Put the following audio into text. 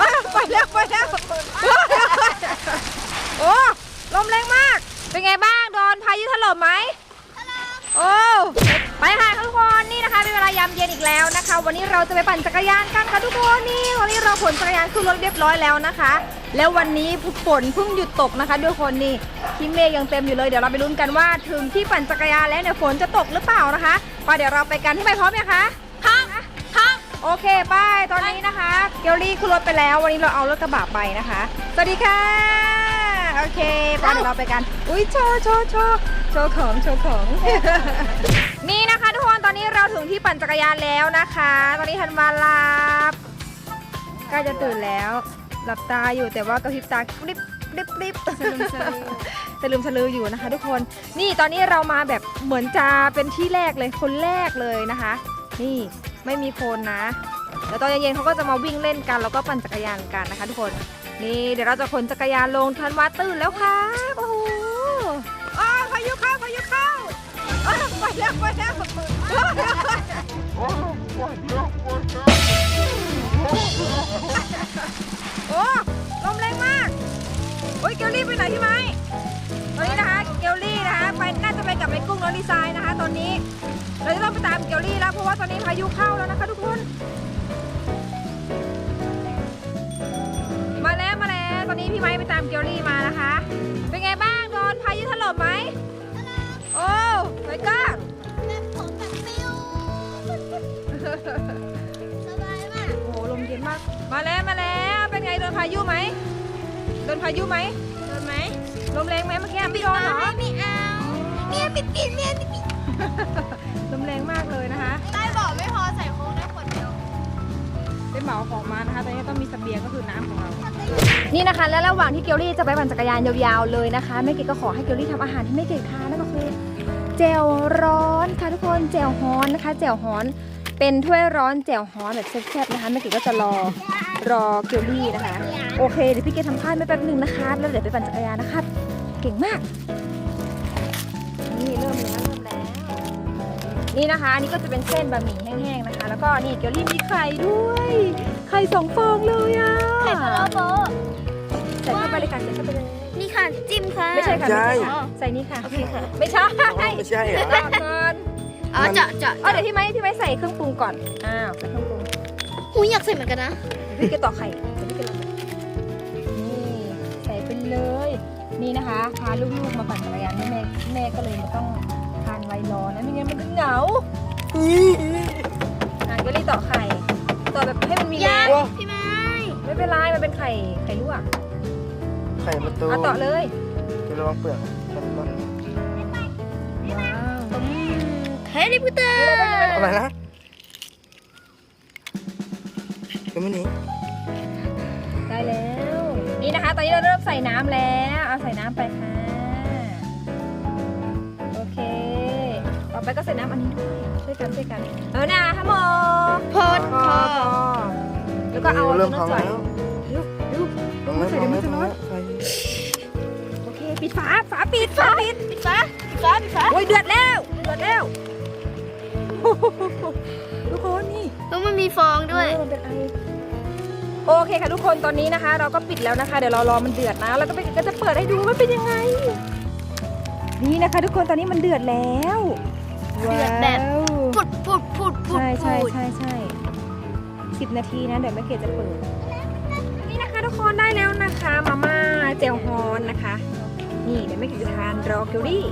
อ้ยไปแล้วไปแล้วโอ้ลมแรงมาก เป็นไงบ้างโดนพายุถล่มไหมโอ้ไปค่ะทุกคนนี่นะคะเป็นเวลายามเย็นอีกแล้วนะคะ วันนี้เราจะไปปั่นจักรยานกันค่ะทุกคนนี่วันนี้เราขนจักรยานขึ้นรถเรียบร้อยแล้วนะคะ แล้ววันนี้ฝนเพิ่งหยุดตกนะคะทุกคนนี่ที่เมฆยังเต็มอยู่เลยเดี๋ยวเราไปลุ้นกันว่าถึงที่ปั่นจักรยานแล้วเนี่ยฝนจะตกหรือเปล่านะคะไปเดี๋ยวเราไปกันที่ไปพร้อมไหมคะ โอเคไปตอนนี้นะคะ เกลลี่ขึ้นรถไปแล้ว วันนี้เราเอารถกระบะไปนะคะ สวัสดีค่ะ โอเคไปเดี๋ยวเราไปกัน อุ้ยโชว์โชว์โชว์โชว์ของโชว์ของ นี่นะคะทุกคนตอนนี้เราถึงที่ปั่นจักรยานแล้วนะคะ ตอนนี้ทันวาหลับใกล้จะตื่นแล้ว หลับตาอยู่แต่ว่ากระพริบตากริบกริบกริบสลืมสลือสลืมสลืออยู่นะคะ ทุกคน นี่ตอนนี้เรามาแบบเหมือนจะเป็นที่แรกเลยคนแรกเลยนะคะ นี่ ไม่มีคนนะเดี๋ยวตอนเย็นๆเขาก็จะมาวิ่งเล่นกันแล้วก็ปั่นจักรยานกันนะคะ ทุกคน นี่เดี๋ยวเราจะขนจักรยานลงทันวาตื่นแล้วค่ะโอ้โหอ้าวพายุเข้าพายุเข้าอ้าวไปแล้วไปแล้วโอ้ลมแรงมากโอ้ยเกลลี่ไปไหนพี่ไม้ ตอนนี้ เราจะต้องไปตามเกลลี่แล้วเพราะว่าตอนนี้พายุเข้าแล้วนะคะทุกคน มาแล้วมาแล้วตอนนี้พี่ไม้ไปตามเกลลี่มานะคะ เป็นไงบ้างโดนพายุถล่มไหมโอ้ไยก้าแบบผมแบบฟิวสบายมากโอ้โหลมเย็นมาก มาแล้วมาแล้วเป็นไงโดนพายุไหมโดนพายุไหมโดนไหมลมแรงไหมเมื่อกี้ไม่โดนเหรอไม่เอาเมียปิดปิดเมียปิดปิด ลมแรงมากเลยนะคะใต้บอกไม่พอใส่โค้งได้คนเดียวเป็นเหมาของมานะคะตอนนี้ต้องมีเสบียงก็คือน้ำของเรา นี่นะคะ และระหว่างที่เกลลี่จะไปปั่นจักรยานยาวๆเลยนะคะแม่เกดก็ขอให้เกลลี่ทำอาหารที่แม่เกดทานนั่นก็คือแจ่วร้อนค่ะทุกคนแจ่วฮ้อนนะคะแจ่วฮ้อนเป็นถ้วยร้อนแจ่วฮ้อนแบบแซ่บๆนะคะแม่เกดก็จะรอรอเกลลี่นะคะ โอเคเดี๋ยวพี่เกดทำข้าวไม่แป๊บหนึ่งนะคะ แล้วเดี๋ยวไปปั่นจักรยานนะคะ เก่งมาก นี่เริ่มแล้วเริ่มแล้ว นี่นะคะ อันนี้ก็จะเป็นเส้นบะหมี่แห้งๆนะคะ แล้วก็นี่เกลลี่มีไข่ด้วย ไข่สองฟองเลยอะไข่พะโล้โบะใส่เข้าไปเลยค่ะใส่เข้าไปเลย นี่ค่ะจิ้มค่ะ ไม่ใช่ค่ะใช่ไม่ใช่ค่ะใส่นี่ค่ะ โอเคค่ะ ไม่ใช่ไม่ใช่เหรอต่อก่อนอ๋อเจาะเจาะอ๋อเดี๋ยวพี่ไม้พี่ไม้ใส่เครื่องปรุงก่อน อ้าวใส่เครื่องปรุงหูอยากใส่เหมือนกันนะเดี๋ยวพี่จะต่อไข่เดี๋ยวพี่จะลองนี่ใส่ไปเลย นี่นะคะพาลูกๆมาปั่นจักรยานให้แม่แม่ก็เลยไม่ต้อง มันจะเหงาอะก็รีบต่อไข่ ต่อแบบให้มันมีแรยังงพี่ไม้ไม่เป็นไร มันเป็นไข่ ไข่ลวกไข่ประตูเอาต่อเลยจะระวังเปลือกมันมันว้าวแฮร์รี่พอตเตอร์อะไรนะก็ไม่หนีได้แล้ว นี่นะคะ ตอนนี้เราเริ่มใส่น้ำแล้ว เอาใส่น้ำไปค่ะ ต่อไปก็ใส่น้ำอันนี้ด้วยช่วยกันช่วยกัน เอานะฮะโมพอดพอพอแล้วก็เอาเริ่มน้ท้องใส่แล้วเร็วเร็วท้องแล้วใส่ท้องเดี๋ยวแล้มัวนจะท้องร้อแล้นวไข่โอเคปิดฝาฝาปิดฝาปิดปิดฟ้าปิดฟ้าปิดฟ้าโอ้ยเดือดแล้วเดือดแล้วโอ้โหทุกคนนี่แล้วมันมีฟองด้วยเออมันเป็นไอโอเคค่ะทุกคนตอนนี้นะคะ เราก็ปิดแล้วนะคะ เดี๋ยวเรารอมันเดือดนะ แล้วก็ไปก็จะเปิดให้ดูว่าเป็นยังไง นี่นะคะ ทุกคนตอนนี้มันเดือดแล้ว เดือดแบบว้าวปุดปุดปุดปุดใช่ใช่ปุดใช่ใช่สิบนาทีนะ เดี๋ยวแม่เกดจะเปิด นี่นะคะทุกคนได้แล้วนะคะ มาม่าเจลฮอนนะคะ นี่เดี๋ยวแม่เกดจะทานรอเกลลี่